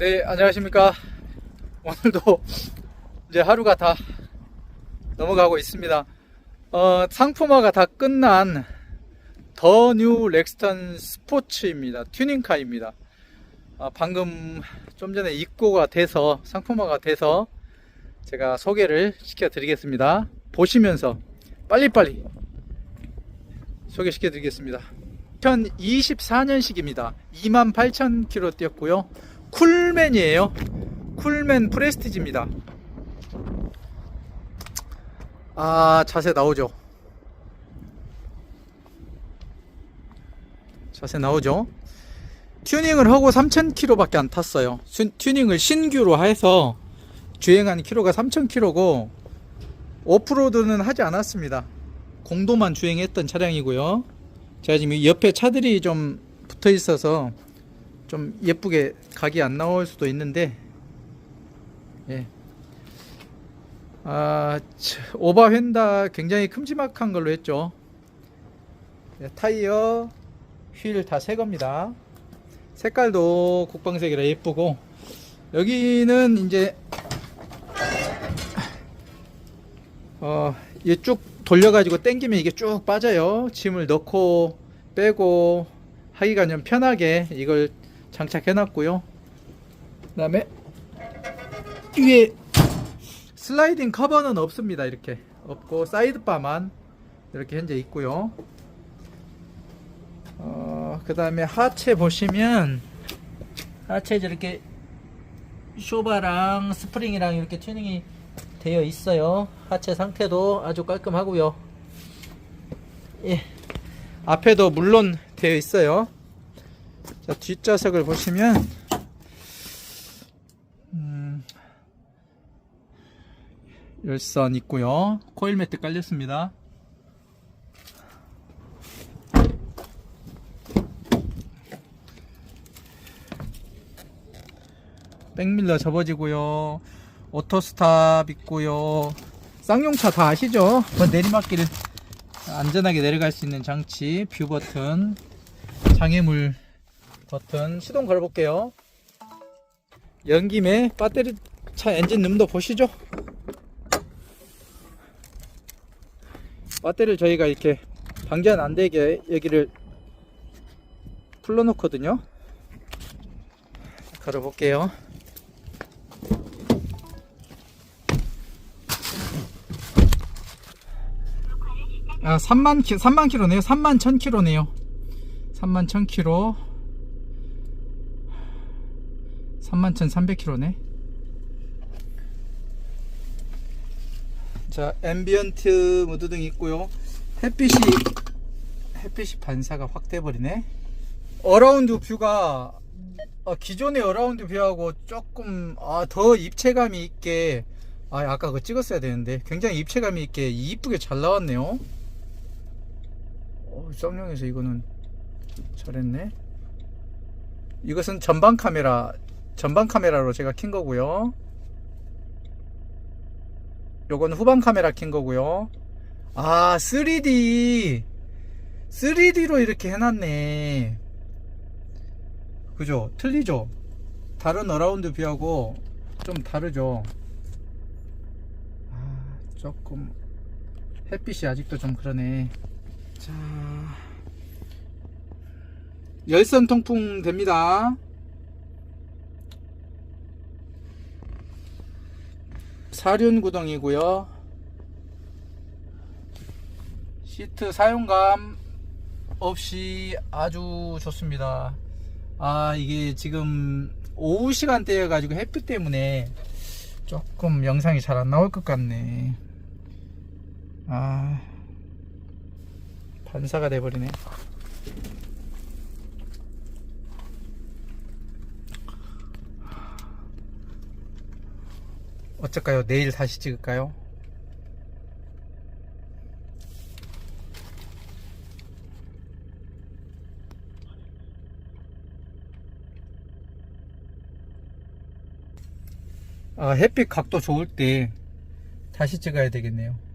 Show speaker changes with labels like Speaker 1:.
Speaker 1: 네, 안녕하십니까. 오늘도 이제 하루가 다 넘어가고 있습니다. 어, 상품화가 다 끝난 더 뉴 렉스턴 스포츠입니다. 튜닝카입니다. 아, 방금 좀 전에 입고가 돼서 상품화가 돼서 제가 소개를 시켜 드리겠습니다. 보시면서 빨리빨리 소개시켜 드리겠습니다. 2024년식입니다. 28,000km 뛰었고요. 쿨맨이에요. 쿨맨 프레스티지입니다. 아, 자세 나오죠. 자세 나오죠. 튜닝을 하고 3,000km밖에 안 탔어요. 수- 튜닝을 신규로 해서 주행한 키로가 3,000km고 오프로드는 하지 않았습니다. 공도만 주행했던 차량이고요. 제가 지금 이 옆에 차들이 좀 붙어 있어서 좀 예쁘게 각이 안 나올 수도 있는데, 예. 아, 차- 오바 휀다 굉장히 큼지막한 걸로 했죠. 예, 타이어, 휠 다 새 겁니다. 색깔도 국방색이라 예쁘고, 여기는 이제, 어, 이쭉 돌려가지고 당기면 이게 쭉 빠져요. 짐을 넣고 빼고 하기가 좀 편하게 이걸 장착해 놨고요. 그 다음에 위에 슬라이딩 커버는 없습니다. 이렇게 없고 사이드바만 이렇게 현재 있고요. 어, 그 다음에 하체 보시면 하체 이렇게 쇼바랑 스프링이랑 이렇게 튜닝이 되어 있어요. 하체 상태도 아주 깔끔하고요. 예. 앞에도 물론 되어 있어요. 자, 뒷좌석을 보시면 음, 열선 있고요. 코일 매트 깔렸습니다. 백밀러 접어지고요. 오토스탑 있고요. 쌍용차 다 아시죠? 뭐 내리막길 안전하게 내려갈 수 있는 장치, 뷰 버튼, 장애물 버튼, 시동 걸어볼게요. 연김에 배터리 차 엔진 룸도 보시죠. 배터리를 저희가 이렇게 방전 안 되게 여기를 풀러 놓거든요. 걸어볼게요. 아, 3만 키, 3만 킬로네요. 3만 1000 킬로네요. 3만 1000 킬로. 3만 1300 킬로네. 자, 앰비언트 무드등 있고요. 햇빛이 햇빛이 반사가 확 돼버리네. 어라운드 뷰가 어, 기존의 어라운드 뷰하고 조금 아, 더 입체감이 있게 아, 아까 그거 찍었어야 되는데 굉장히 입체감이 있게 이쁘게 잘 나왔네요. 어, 쌍용에서 이거는 잘했네. 이것은 전방 카메라, 전방 카메라로 제가 킨 거고요. 요건 후방 카메라 킨 거고요. 아, 3D. 3D로 이렇게 해놨네. 그죠? 틀리죠? 다른 어라운드 뷰하고 좀 다르죠? 아, 조금 햇빛이 아직도 좀 그러네. 자, 열선 통풍 됩니다. 사륜 구동이고요. 시트 사용감 없이 아주 좋습니다. 아, 이게 지금 오후 시간대여 가지고 햇빛 때문에 조금 영상이 잘 안 나올 것 같네. 아, 반사가 돼버리네. 어쩔까요? 내일 다시 찍을까요? 아, 햇빛 각도 좋을 때 다시 찍어야 되겠네요.